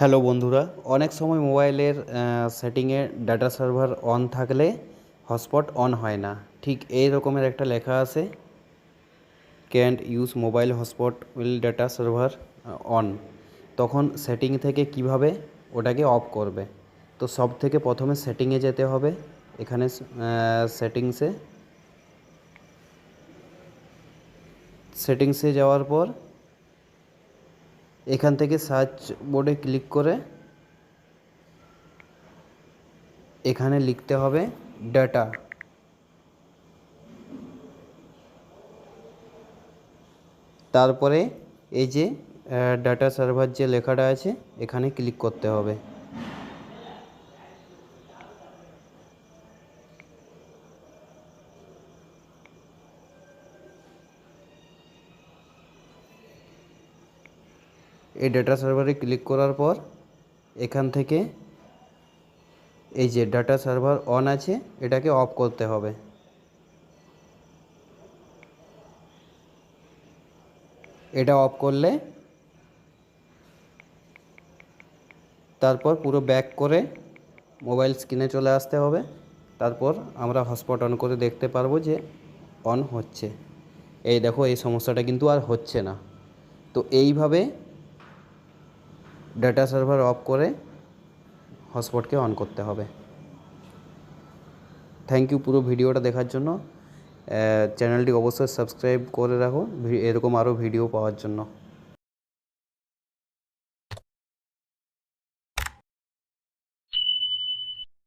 Hello বন্ধুরা, অনেক সময় মোবাইলের সেটিংয়ে ডাটা সার্ভার অন থাকলে হটস্পট অন হয় না। ঠিক এই রকমের একটা লেখা আছে can't use mobile hotspot will data server on তখন সেটিং থেকে কীভাবে ওটাকে অফ করবে? তো সব থেকে প্রথমে সেটিংয়ে যেতে হবে, এখানে সেটিংসে। সেটিংসে যাওয়ার পর এখান থেকে সার্চ বোর্ডে ক্লিক করে এখানে লিখতে হবে ডাটা তারপরে এই যে ডাটা সার্ভার যে লেখাটা আছে, এখানে ক্লিক করতে হবে। এই ডাটা সার্ভারে ক্লিক করার পর, এখান থেকে এই যে ডাটা সার্ভার অন আছে, এটাকে অফ করতে হবে। এটা অফ করলে তারপর পুরো ব্যাক করে মোবাইল স্ক্রিনে চলে আসতে হবে। তারপর আমরা হটস্পট অন করে দেখতে পারব যে অন হচ্ছে। এই দেখো, এই সমস্যাটা কিন্তু আর হচ্ছে না। তো এইভাবে ডাটা সার্ভার অফ করে হটস্পটকে অন করতে হবে। থ্যাংক ইউ পুরো ভিডিওটা দেখার জন্য। চ্যানেলটি অবশ্যই সাবস্ক্রাইব করে রাখো। এরকম আরও ভিডিও পাওয়ার জন্য।